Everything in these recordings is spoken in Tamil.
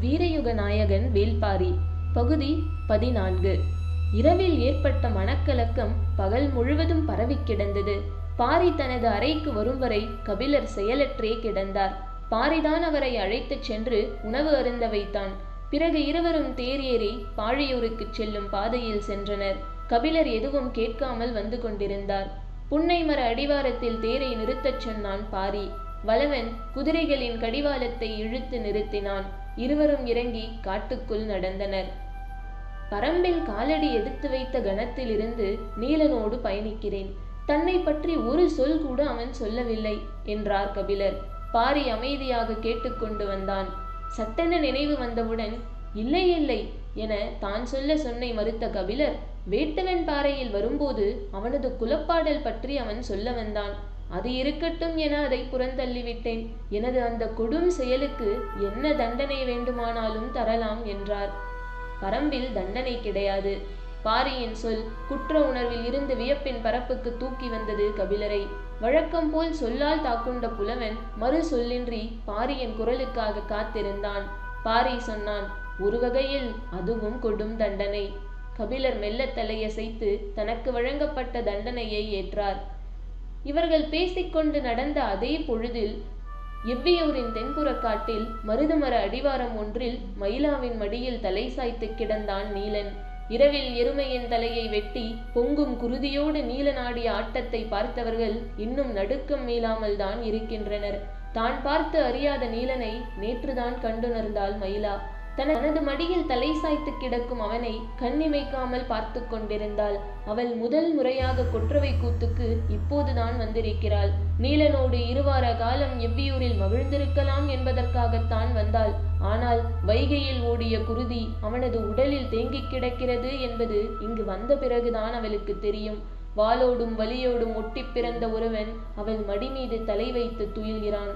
வீரயுக நாயகன் வேல்பாரி பகுதி பதினான்கு. இரவில் ஏற்பட்ட மனக்கலக்கம் பகல் முழுவதும் பரவிக் கிடந்தது. பாரி தனது அறைக்கு வரும் வரை கபிலர் செயலற்றே கிடந்தார். பாரிதான் அவரை அழைத்துச் சென்று உணவு அருந்த வைத்தான். பிறகு இருவரும் தேர் ஏறி பாழியூருக்குச் செல்லும் பாதையில் சென்றனர். கபிலர் எதுவும் கேட்காமல் வந்து கொண்டிருந்தார். புன்னை மர அடிவாரத்தில் தேரை நிறுத்தச் சொன்னான் பாரி. வளவன் குதிரைகளின் கடிவாளத்தை இழுத்து நிறுத்தினான். இருவரும் இறங்கி காட்டுக்குள் நடந்தனர். பரம்பில் காலடி எடுத்து வைத்த கணத்திலிருந்து நீலனோடு பயணிக்கிறேன். தன்னை பற்றி ஒரு சொல் கூட அவன் சொல்லவில்லை என்றார் கபிலர். பாரி அமைதியாக கேட்டுக்கொண்டு வந்தான். சட்டென நினைவு வந்தவுடன் இல்லை இல்லை என தான் சொல்ல சொன்னை மறுத்த கபிலர் வேட்டுவன் பாறையில் வரும்போது அவனது குலப்பாடல் பற்றி அவன் சொல்ல வந்தான். அது இருக்கட்டும் என அதை புறந்தள்ளிவிட்டேன். எனது அந்த கொடும் செயலுக்கு என்ன தண்டனை வேண்டுமானாலும் தரலாம் என்றார். பரம்பில் தண்டனை கிடையாது. பாரியின் சொல் குற்ற உணர்வில் இருந்து வியப்பின் பரப்புக்கு தூக்கி வந்தது கபிலரை. வழக்கம் போல் சொல்லால் தாக்குண்ட புலவன் மறு சொல்லின்றி பாரியின் குரலுக்காக காத்திருந்தான். பாரி சொன்னான் ஒரு வகையில் அதுவும் கொடும் தண்டனை. கபிலர் மெல்ல தலையசைத்து தனக்கு வழங்கப்பட்ட தண்டனையை ஏற்றார். இவர்கள் பேசிக்கொண்டு நடந்த அதே பொழுதில் எவ்வியூரின் தென்புற காட்டில் மருதமர அடிவாரம் ஒன்றில் மயிலாவின் மடியில் தலை சாய்த்து கிடந்தான் நீலன். இரவில் எருமையின் தலையை வெட்டி பொங்கும் குருதியோடு நீலனாடிய ஆட்டத்தை பார்த்தவர்கள் இன்னும் நடுக்கம் மீளாமல் தான் இருக்கின்றனர். தான் பார்த்து அறியாத நீலனை நேற்றுதான் கண்டுணர்ந்தாள் மயிலா. தனது மடியில் தலை சாய்த்து கிடக்கும் அவனை கண்ணிமைக்காமல் பார்த்து கொண்டிருந்தாள். அவள் முதல் முறையாக கொற்றவை கூத்துக்கு இப்போதுதான் வந்திருக்கிறாள். நீலனோடு இருவார காலம் எவ்வியூரில் மகிழ்ந்திருக்கலாம் என்பதற்காகத்தான் வந்தாள். ஆனால் வைகையில் ஓடிய குருதி அவனது உடலில் தேங்கிக் கிடக்கிறது என்பது இங்கு வந்த பிறகுதான் அவளுக்கு தெரியும். வாளோடும் வலியோடும் ஒட்டி பிறந்த ஒருவன் அவள் மடி மீது தலை வைத்து துயில்கிறான்.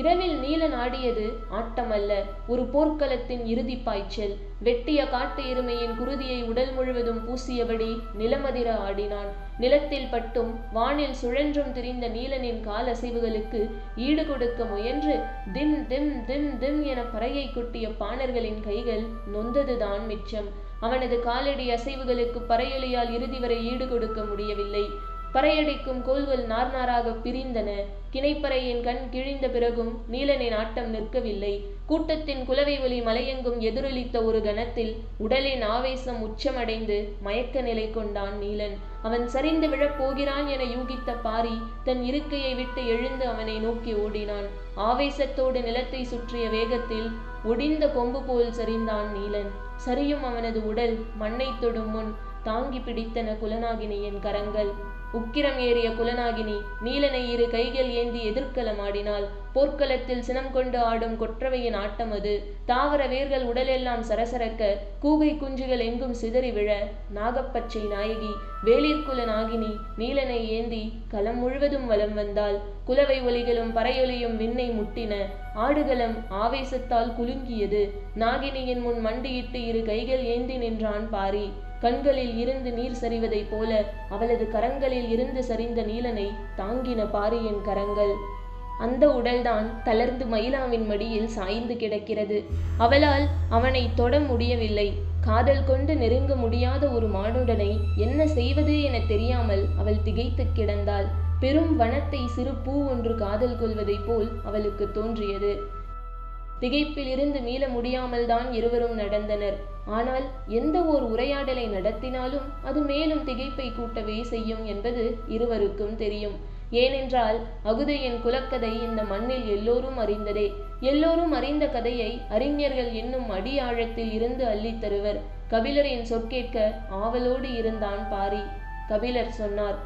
இரவில் நீலன் ஆடியது ஆட்டமல்ல. ஒரு போர்க்களத்தின் இறுதி பாய்ச்சல். வெட்டிய காட்டு எருமையின் குருதியை உடல் முழுவதும் பூசியபடி நிலமதிர ஆடினான். நிலத்தில் பட்டும் வானில் சுழன்றும் திரிந்த நீலனின் கால் அசைவுகளுக்கு ஈடு கொடுக்க முயன்று திம் திம் திம் திம் என பறையை கொட்டிய பாணர்களின் கைகள் நொந்ததுதான் மிச்சம். அவனது காலடி அசைவுகளுக்கு பறையொலியால் இறுதி வரை ஈடு கொடுக்க முடியவில்லை. பறையடிக்கும் கோல்கள் நார் நாராக பிரிந்தன. கிணைப்பறையின் கண் கிழிந்த பிறகும் நீலனின் ஆட்டம் நிற்கவில்லை. கூட்டத்தின் குலவை ஒலி மலையெங்கும் எதிரொலித்த ஒரு கணத்தில் உடலின் ஆவேசம் உச்சமடைந்து மயக்க நிலை கொண்டான் நீலன். அவன் சரிந்து விழப்போகிறான் என யூகித்த பாரி தன் இருக்கையை விட்டு எழுந்து அவனை நோக்கி ஓடினான். ஆவேசத்தோடு நிலத்தை சுற்றிய வேகத்தில் ஒடிந்த கொம்பு போல் சரிந்தான் நீலன். சரியும் அவனது உடல் மண்ணை தொடும் முன் தாங்கி பிடித்தன குலநாகினியின் கரங்கள். உக்கிரம் ஏறிய குலநாகினி நீலனை இரு கைகள் ஏந்தி எதிர்க்களமாடினாள் போர்க்களத்தில் சினம் கொண்டு ஆடும் கொற்றவையின் ஆட்டம் அது. தாவர வேர்கள் உடலெல்லாம் சரசரக்க கூகை குஞ்சுகள் எங்கும் சிதறி விழ. நாகப்பச்சை நாயகி வேலிற்குல நாகினி நீலனை ஏந்தி களம் முழுவதும் வலம் வந்தாள். குலவை ஒலிகளும் பறையொலியும் விண்ணை முட்டின. ஆடுகளம் ஆவேசத்தால் குலுங்கியது. நாகினியின் முன் மண்டியிட்டு இரு கைகள் ஏந்தி நின்றான் பாரி. கண்களில் இருந்து நீர் சரிவதைப் போல அவளது கரங்களில் இருந்து சரிந்த நீலனை தாங்கின பாரியின் கரங்கள். அந்த உடல்தான் தளர்ந்து மயிலாவின் மடியில் சாய்ந்து கிடக்கிறது. அவளால் அவனை தொட முடியவில்லை. காதல் கொண்டு நெருங்க முடியாத ஒரு மானுடனை என்ன செய்வது என தெரியாமல் அவள் திகைத்து கிடந்தாள். பெரும் வனத்தை சிறு பூ ஒன்று காதல் கொள்வதைப் போல் அவளுக்கு தோன்றியது. திகைப்பில் இருந்து மீள முடியாமல் தான் இருவரும் நடந்தனர். ஆனால் எந்த ஓர் உரையாடலை நடத்தினாலும் அது மேலும் திகைப்பை கூட்டவே செய்யும் என்பது இருவருக்கும் தெரியும். ஏனென்றால் அகுதையின் குலக்கதை இந்த மண்ணில் எல்லோரும் அறிந்ததே. எல்லோரும் அறிந்த கதையை அறிஞர்கள் என்னும் அடி ஆழத்தில் இருந்து அள்ளித் தருவர். கபிலரின் சொற்கேட்க ஆவலோடு இருந்தான் பாரி. கபிலர் சொன்னார்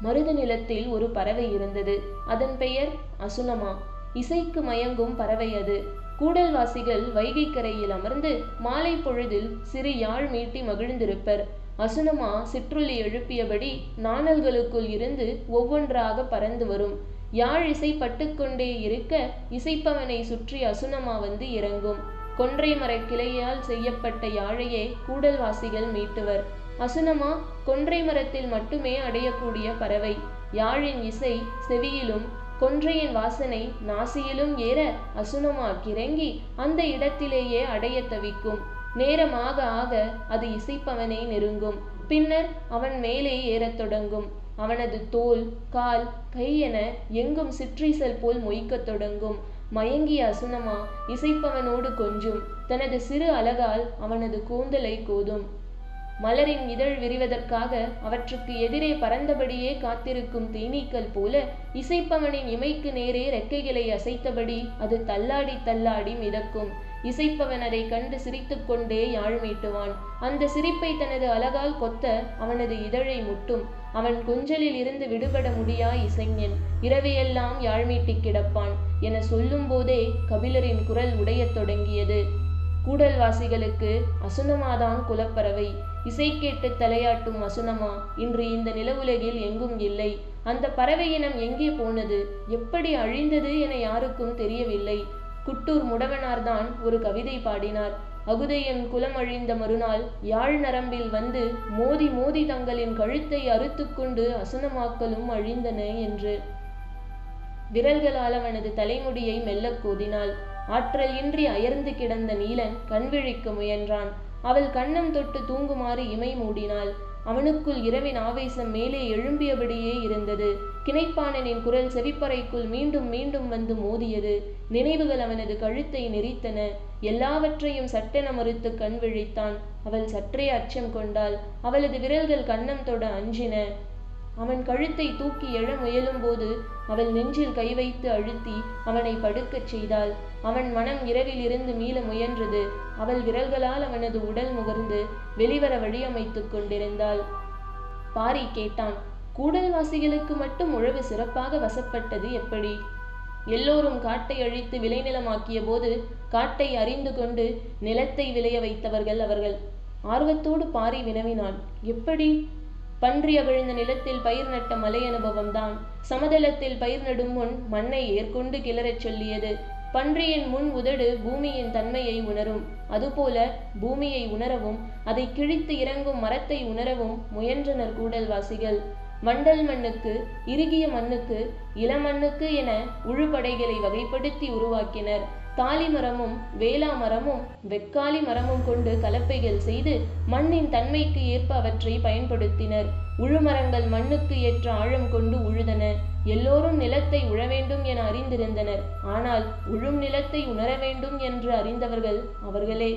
மருத நிலத்தில் ஒரு பறவை இருந்தது. அதன் பெயர் அசுனமா. இசைக்கு மயங்கும் பறவை அது. கூடல்வாசிகள் வைகை கரையில் அமர்ந்து மாலை பொழுதில் சிறு யாழ் மீட்டி மகிழ்ந்திருப்பர். அசுனமா சிற்றுளி எழுப்பியபடி நாணல்களுக்குள் இருந்து ஒவ்வொன்றாக பறந்து வரும். யாழ் இசை பட்டுக்கொண்டே இருக்க இசைப்பவனை சுற்றி அசுனமா வந்து இறங்கும். கொன்றை மரக் கிளையால் செய்யப்பட்ட யாழையே கூடல்வாசிகள் மீட்டுவர். அசுனமா கொன்றை மரத்தில் மட்டுமே அடையக்கூடிய பறவை. யாழின் இசை செவியிலும் கொன்றையின் வாசனை நாசியிலும் ஏற அசுனமா கிறங்கி அந்த இடத்திலேயே அடையத் தவிக்கும். நேரமாக ஆக அது இசைப்பவனை நெருங்கும். பின்னர் அவன் மேலே ஏறத் தொடங்கும். அவனது தோல் கால் கை என எங்கும் சிற்றீசல் போல் மொய்க்கத் தொடங்கும். மயங்கிய அசுனமா இசைப்பவனோடு கொஞ்சும். தனது சிறு அலகால் அவனது கூந்தலை கோதும். மலரின் இதழ் விரிவதற்காக அவற்றுக்கு எதிரே பறந்தபடியே காத்திருக்கும் தேனீக்கள் போல இசைப்பவனின் இமைக்கு நேரே ரெக்கைகளை அசைத்தபடி அது தள்ளாடி தள்ளாடி மிதக்கும். இசைப்பவன் அதை கண்டு சிரித்துக்கொண்டே யாழ் மீட்டுவான். அந்த சிரிப்பை தனது அழகால் கொத்த அவனது இதழை முட்டும். அவன் கொஞ்சலில் இருந்து விடுபட முடியா இசைஞன். இரவையெல்லாம் யாழ்மீட்டிக் கிடப்பான். என சொல்லும் போதே கபிலரின் குரல் உடையத் தொடங்கியது. கூடல்வாசிகளுக்கு அசுனமாதான் குலப்பறவை. இசை கேட்டு தலையாட்டும் அசுனமா இன்று இந்த நிலவுலகில் எங்கும் இல்லை. அந்த பறவை இனம் எங்கே போனது? எப்படி அழிந்தது என யாருக்கும் தெரியவில்லை. குட்டூர் முடவனார்தான் ஒரு கவிதை பாடினார். அகுதையன் குலம் அழிந்த மறுநாள் யாழ் நரம்பில் வந்து மோதி மோதி தங்களின் கழுத்தை அறுத்துக்கொண்டு அசுனமாக்கலும் அழிந்தன என்று. விரல்களால் அவனது தலைமுடியை மெல்லக் கோதினாள். ஆற்றல் இன்றி அயர்ந்து கிடந்த நீலன் கண்விழிக்க முயன்றான். அவள் கண்ணம் தொட்டு தூங்குமாறு இமை மூடினாள். அவனுக்குள் இரவின் ஆவேசம் மேலே எழும்பியபடியே இருந்தது. கிணைப்பானனின் குரல் செவிப்பறைக்குள் மீண்டும் மீண்டும் வந்து மோதியது. நினைவுகள் அவனது கழுத்தை நெறித்தன எல்லாவற்றையும் சட்டென மறுத்து கண் விழித்தான். அவள் சற்றே அச்சம் கொண்டாள். அவளது விரல்கள் கண்ணம் தொட அஞ்சின. அவன் கழுத்தை தூக்கி எழ முயலும்போது அவள் நெஞ்சில் கை வைத்து அழுத்தி அவனை படுக்கச் செய்தாள். அவன் மனம் இரவில் இருந்து மீள முயன்றது. அவள் விரல்களால் அவனது உடல் முகர்ந்து வெளிவர வழியமைத்துக் கொண்டிருந்தாள். பாரி கேட்டான் கூடல்வாசிகளுக்கு மட்டும் உழவு சிறப்பாக வசப்பட்டது எப்படி? எல்லோரும் காட்டை அழித்து விளைநிலமாக்கிய போது காட்டை அறிந்து கொண்டு நிலத்தை விளைய வைத்தவர்கள் அவர்கள். ஆர்வத்தோடு பாரி வினவினான் எப்படி? பன்றி அகழ்ந்த நிலத்தில் பயிர் நட்ட மலை அனுபவம்தான். சமதளத்தில் பயிர் நடும் முன் மண்ணை ஏற்கொண்டு கிளறச் சொல்லியது. பன்றியின் முன் உதடு பூமியின் தன்மையை உணரும். அதுபோல பூமியை உணரவும் அதை கிழித்து இறங்கும் மரத்தை உணரவும் முயன்றனர் கூடல்வாசிகள். வண்டல் மண்ணுக்கு இறுகிய மண்ணுக்கு இளமண்ணுக்கு என உழுபடைகளை வகைப்படுத்தி உருவாக்கினர். தாலி மரமும் வேளா மரமும் வெக்காலி மரமும் கொண்டு கலப்பைகள் செய்து மண்ணின் தன்மைக்கு ஏற்ப அவற்றை பயன்படுத்தினர். உழுமரங்கள் மண்ணுக்கு ஏற்ற ஆழம் கொண்டு உழுதன. எல்லோரும் நிலத்தை உழ வேண்டும் என அறிந்திருந்தனர். ஆனால் உழும் நிலத்தை உணர வேண்டும் என்று அறிந்தவர்கள் அவர்களே.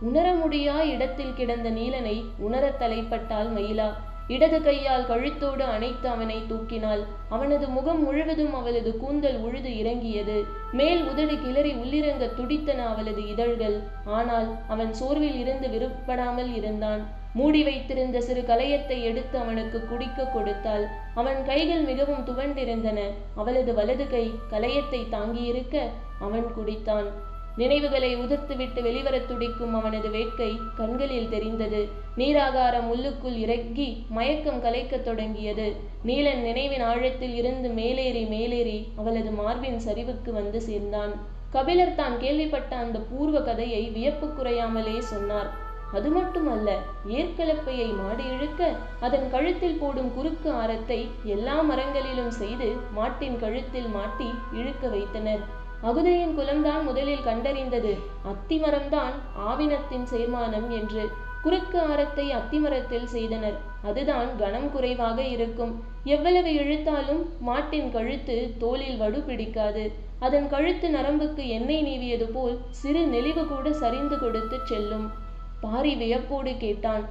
உணர முடியா இடத்தில் கிடந்த நீலனை உணரத் தலைப்பட்டால் மயிலா. இடது கையால் கழுத்தோடு அணைத்து அவனை தூக்கினாள். அவனது முகம் முழுவதும் அவளது கூந்தல் உழுது இறங்கியது. மேல் உதடு கிளறி உள்ளிறங்க துடித்தன அவளது இதழ்கள். ஆனால் அவன் சோர்வில் இருந்து விருப்படாமல் இருந்தான். மூடி வைத்திருந்த சிறு கலையத்தை எடுத்து அவனுக்கு குடிக்க கொடுத்தாள். அவன் கைகள் மிகவும் துவண்டிருந்தன. அவளது வலது கை கலையத்தை தாங்கியிருக்க அவன் குடித்தான். நினைவுகளை உதிர்த்துவிட்டு வெளிவரத் துடிக்கும் அவனது வேட்கை கண்களில் தெரிந்தது. நீராகாரம் உள்ளுக்குள் இறங்கி மயக்கம் கலைக்கத் தொடங்கியது. நீலன் நினைவின் ஆழத்தில் இருந்து மேலேறி மேலேறி அவளது மார்பின் சரிவுக்கு வந்து சேர்ந்தான். கபிலர் தான் கேள்விப்பட்ட அந்த பூர்வ கதையை வியப்பு குறையாமலே சொன்னார். அது மட்டுமல்ல ஏற்கலப்பையை மாடி இழுக்க அதன் கழுத்தில் போடும் குறுக்கு ஆரத்தை எல்லா மரங்களிலும் செய்து மாட்டின் கழுத்தில் மாட்டி இழுக்க வைத்தனர். அகுதையின் குலம்தான் முதலில் கண்டறிந்தது. அத்திமரம்தான் ஆவினத்தின் சேர்மானம் என்று குறுக்கு ஆரத்தை அத்திமரத்தில் செய்தனர். அதுதான் கனம் குறைவாக இருக்கும். எவ்வளவு இழுத்தாலும் மாட்டின் கழுத்து தோலில் வடு பிடிக்காது. அதன் கழுத்து நரம்புக்கு எண்ணெய் நீவியது போல் சிறு நெளிவு கூட சரிந்து கொடுத்து செல்லும். பாரி வியப்போடு கேட்டான்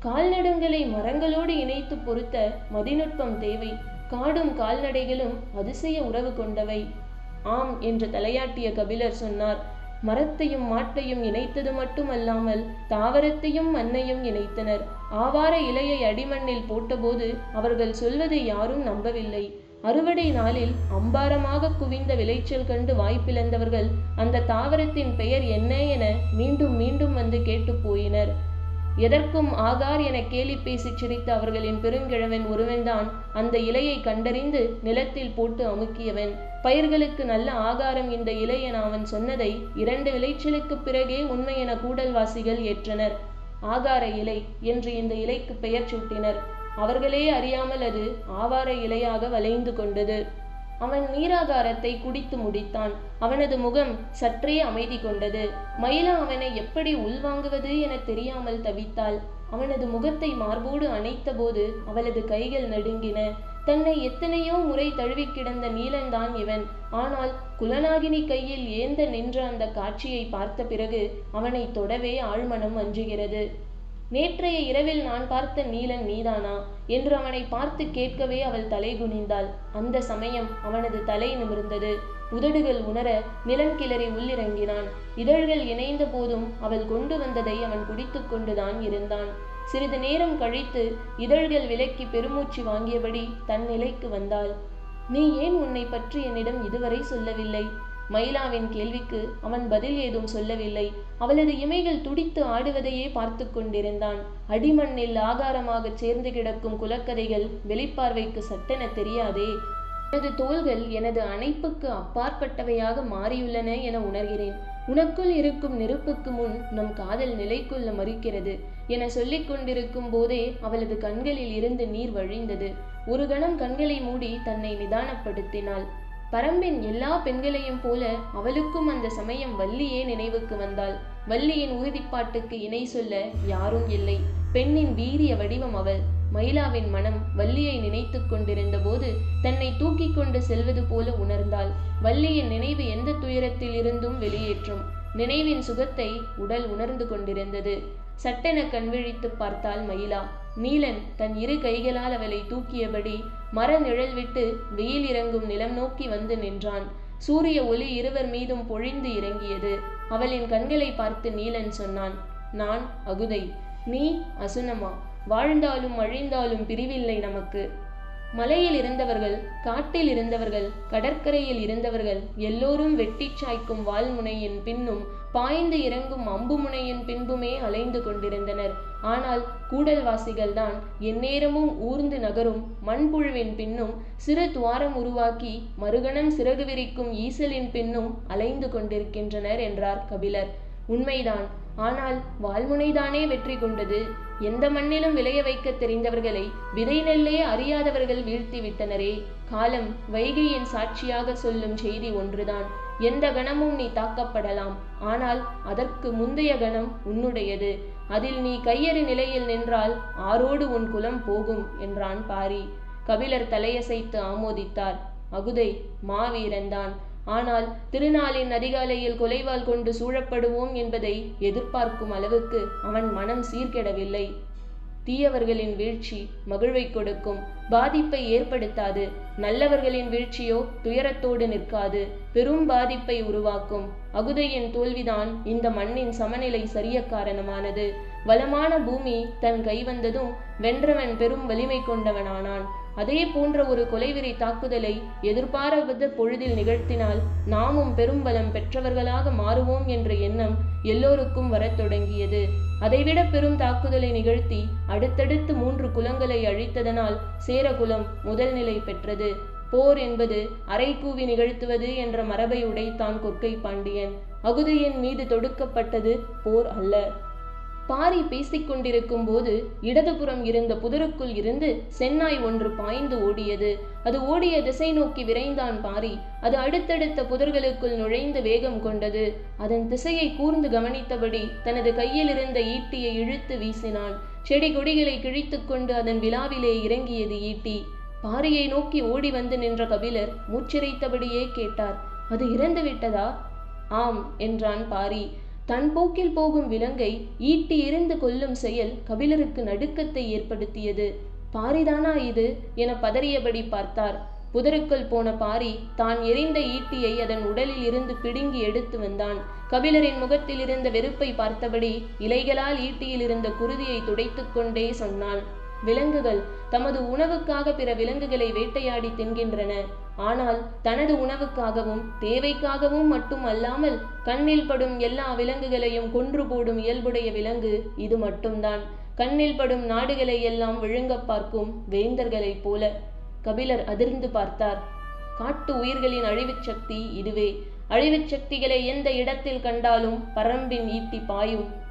கால்நடங்களை மரங்களோடு இணைத்து பொருத்த மதிநுட்பம் தேவை. காடும் கால்நடைகளும் அதிசய உறவு கொண்டவை. ஆம் என்று தலையாட்டிய கபிலர் சொன்னார். மரத்தையும் மாட்டையும் இணைத்தது மட்டுமல்லாமல் தாவரத்தையும் மண்ணையும் இணைத்தனர். ஆவார இலையை அடிமண்ணில் போட்டபோது அவர்கள் சொல்வதை யாரும் நம்பவில்லை. அறுவடை நாளில் அம்பாரமாக குவிந்த விளைச்சல் கண்டு வாய்ப்பிழந்தவர்கள் அந்த தாவரத்தின் பெயர் என்ன என மீண்டும் மீண்டும் வந்து கேட்டு போயினர். எதற்கும் ஆகார் என கேலி பேசி சிரித்த அவர்களின் பெருங்கிழவன் ஒருவன்தான் அந்த இலையை கண்டறிந்து நிலத்தில் போட்டு அமுக்கியவன். பயிர்களுக்கு நல்ல ஆகாரம் இந்த இலை என அவன் சொன்னதை இரண்டு விளைச்சலுக்கு பிறகே உண்மை என கூடல்வாசிகள் ஏற்றனர். ஆகார இலை என்று இந்த இலைக்கு பெயர் சூட்டினர். அவர்களே அறியாமல் அது ஆவார இலையாக வளைந்து கொண்டது. அவன் நீராதாரத்தை குடித்து முடித்தான். அவனது முகம் சற்றே அமைதி கொண்டது. மயிலா அவனை எப்படி உள்வாங்குவது என தெரியாமல் தவித்தாள். அவனது முகத்தை மார்போடு அணைத்தபோது அவளது கைகள் நடுங்கின. தன்னை எத்தனையோ முறை தழுவி கிடந்த நீலன்தான் இவன். ஆனால் குலநாகினி கையில் ஏந்த நின்ற அந்த காட்சியை பார்த்த பிறகு அவனை தொடவே ஆழ்மனம் அஞ்சுகிறது. நேற்றைய இரவில் நான் பார்த்த நீலன் நீதானா? என்று அவனை பார்த்து கேட்கவே அவள் தலை குனிந்தாள். அந்த சமயம் அவனது தலை நிமிர்ந்தது. உதடுகள் உணர நிலம் கிளறி உள்ளிறங்கினான். இதழ்கள் இணைந்த போதும் அவள் கொண்டு வந்ததை அவன் குடித்து கொண்டுதான் இருந்தான். சிறிது நேரம் கழித்து இதழ்கள் விலக்கி பெருமூச்சு வாங்கியபடி தன் நிலைக்கு வந்தாள். நீ ஏன் உன்னை பற்றி என்னிடம் இதுவரை சொல்லவில்லை? மயிலாவின் கேள்விக்கு அவன் பதில் ஏதும் சொல்லவில்லை. அவளது இமைகள் துடித்து ஆடுவதையே பார்த்து கொண்டிருந்தான். அடிமண்ணில் ஆகாரமாகச் சேர்ந்து கிடக்கும் குலக்கதைகள் வெளிப்பார்வைக்கு சட்டென தெரியாதே. எனது தோள்கள் எனது அணைப்புக்கு அப்பாற்பட்டவையாக மாறியுள்ளன என உணர்கிறேன். உனக்குள் இருக்கும் நெருப்புக்கு முன் நம் காதல் நிலை கொள்ள மறுக்கிறது என சொல்லிக் கொண்டிருக்கும் போதே அவளது கண்களில் இருந்து நீர் வழிந்தது. ஒரு கணம் கண்களை மூடி தன்னை நிதானப்படுத்தினாள். பரம்பின் எல்லா பெண்களையும் போல அவளுக்கும் அந்த சமயம் வள்ளியே நினைவுக்கு வந்தாள். வள்ளியின் உறுதிப்பாட்டுக்கு இணை சொல்ல யாரும் இல்லை. பெண்ணின் வீரிய வடிவம் அவள். மயிலாவின் மனம் வள்ளியை நினைத்து கொண்டிருந்த போது தன்னை தூக்கி கொண்டு செல்வது போல உணர்ந்தாள். வள்ளியின் நினைவு எந்த துயரத்தில் இருந்தும் வெளியேற்றும். நினைவின் சுகத்தை உடல் உணர்ந்து கொண்டிருந்தது. சட்டென கண்விழித்து பார்த்தாள் மயிலா. நீலன் தன் இரு கைகளால் அவளை தூக்கியபடி மர நிழல் விட்டு வெயில் இறங்கும் நிலம் நோக்கி வந்து நின்றான். சூரிய ஒளி இருவர் மீதும் பொழிந்து இறங்கியது. அவளின் கண்களை பார்த்து நீலன் சொன்னான் நான் அகுதை. நீ அசுனமா? வாழ்ந்தாலும் அழிந்தாலும் பிரிவில்லை நமக்கு. மலையில் இருந்தவர்கள் காட்டில் இருந்தவர்கள் கடற்கரையில் இருந்தவர்கள் எல்லோரும் வெட்டி சாய்க்கும் வால்முனையின் பின்னும் பாய்ந்து இறங்கும் அம்பு முனையின் பின்புமே அலைந்து கொண்டிருந்தனர். ஆனால் கூடல்வாசிகள்தான் எந்நேரமும் ஊர்ந்து நகரும் மண்புழுவின் பின்னும் சிறு துவாரம் உருவாக்கி மறுகணம் சிறகு விரிக்கும் ஈசலின் பின்னும் அலைந்து கொண்டிருக்கின்றனர் என்றார் கபிலர். உண்மைதான். ஆனால் வால்முனைதானே வெற்றி கொண்டது? எந்த மண்ணிலும் விளைய வைக்க தெரிந்தவர்களை விதை நெல்லே அறியாதவர்கள் வீழ்த்தி விட்டனரே காலம் வைகையின் சாட்சியாக சொல்லும் செய்தி ஒன்றுதான். எந்த கணமும் நீ தாக்கப்படலாம். ஆனால் அதற்கு முந்தைய கணம் உன்னுடையது. அதில் நீ கையறு நிலையில் நின்றால் ஆரோடு உன் குலம் போகும் என்றான் பாரி. கபிலர் தலையசைத்து ஆமோதித்தார். அகுதை மாவீரன்தான். ஆனால் திருநாளின் அதிகாலையில் கொலைவால் கொண்டு சூழப்படுவோம் என்பதை எதிர்பார்க்கும் அளவுக்கு அவன் மனம் சீர்கெடவில்லை. தீயவர்களின் வீழ்ச்சி மகிழ்வை கொடுக்கும். பாதிப்பை ஏற்படுத்தாது. நல்லவர்களின் வீழ்ச்சியோ துயரத்தோடு நிற்காது. பெரும் பாதிப்பை உருவாக்கும். அகுதையின் தோல்விதான் இந்த மண்ணின் சமநிலை சரிய காரணமானது. வளமான பூமி தன் கைவந்ததும் வென்றவன் பெரும் வலிமை கொண்டவனானான். அதே போன்ற ஒரு கொலைவெறி தாக்குதலை எதிர்பாராத பொழுதில் நிகழ்த்தினால் நாமும் பெரும் பலம் பெற்றவர்களாக மாறுவோம் என்ற எண்ணம் எல்லோருக்கும் வரத் தொடங்கியது. அதைவிட பெரும் தாக்குதலை நிகழ்த்தி அடுத்தடுத்து மூன்று குலங்களை அழித்ததனால் சேரகுலம் முதல் நிலை பெற்றது. போர் என்பது அரைக்கூவி நிகழ்த்துவது என்ற மரபை உடைத்தான் கொற்கை பாண்டியன். அகுதியின் மீது தொடுக்கப்பட்டது போர் அல்ல. பாரி பேசிக்கொண்டிருக்கும் போது இடதுபுறம் இருந்த புதருக்குள் இருந்து சென்னாய் ஒன்று பாய்ந்து ஓடியது. அது ஓடிய திசை நோக்கி விரைந்தான் பாரி. அது அடுத்தடுத்த புதர்களுக்குள் நுழைந்து வேகம் கொண்டது. அதன் திசையை கூர்ந்து கவனித்தபடி தனது கையில் இருந்த ஈட்டியை இழுத்து வீசினான் செடி கொடிகளை கிழித்து கொண்டு அதன் விழாவிலே இறங்கியது ஈட்டி. பாரியை நோக்கி ஓடி வந்து நின்ற கபிலர் மூச்சிரைத்தபடியே கேட்டார் அது இறந்து விட்டதா ஆம் என்றான் பாரி. தன் போக்கில் போகும் விலங்கை ஈட்டி எறிந்து கொல்லும் செயல் கபிலருக்கு நடுக்கத்தை ஏற்படுத்தியது. பாரிதானா இது? என பதறியபடி பார்த்தார். புதருக்குள் போன பாரி தான் எரிந்த ஈட்டியை அதன் உடலில் இருந்து பிடுங்கி எடுத்து வந்தான். கபிலரின் முகத்தில் இருந்த வெறுப்பை பார்த்தபடி இலைகளால் ஈட்டியில் இருந்த குருதியை துடைத்துக்கொண்டே சொன்னான். விலங்குகள் தமது உணவுக்காக பிற விலங்குகளை வேட்டையாடி தின்கின்றன. ஆனால் தனது உணவுக்காகவும் தேவைக்காகவும் மட்டும் அல்லாமல் கண்ணில் படும் எல்லா விலங்குகளையும் கொன்று போடும் இயல்புடைய விலங்கு இது மட்டும்தான். கண்ணில் படும் நாடுகளை எல்லாம் விழுங்க பார்க்கும் வேந்தர்களைப் போல. கபிலர் அதிர்ந்து பார்த்தார். காட்டு உயிர்களின் அழிவுச் சக்தி இதுவே. அழிவுச் சக்திகளை எந்த இடத்தில் கண்டாலும் பரம்பின் ஈட்டி பாயும்.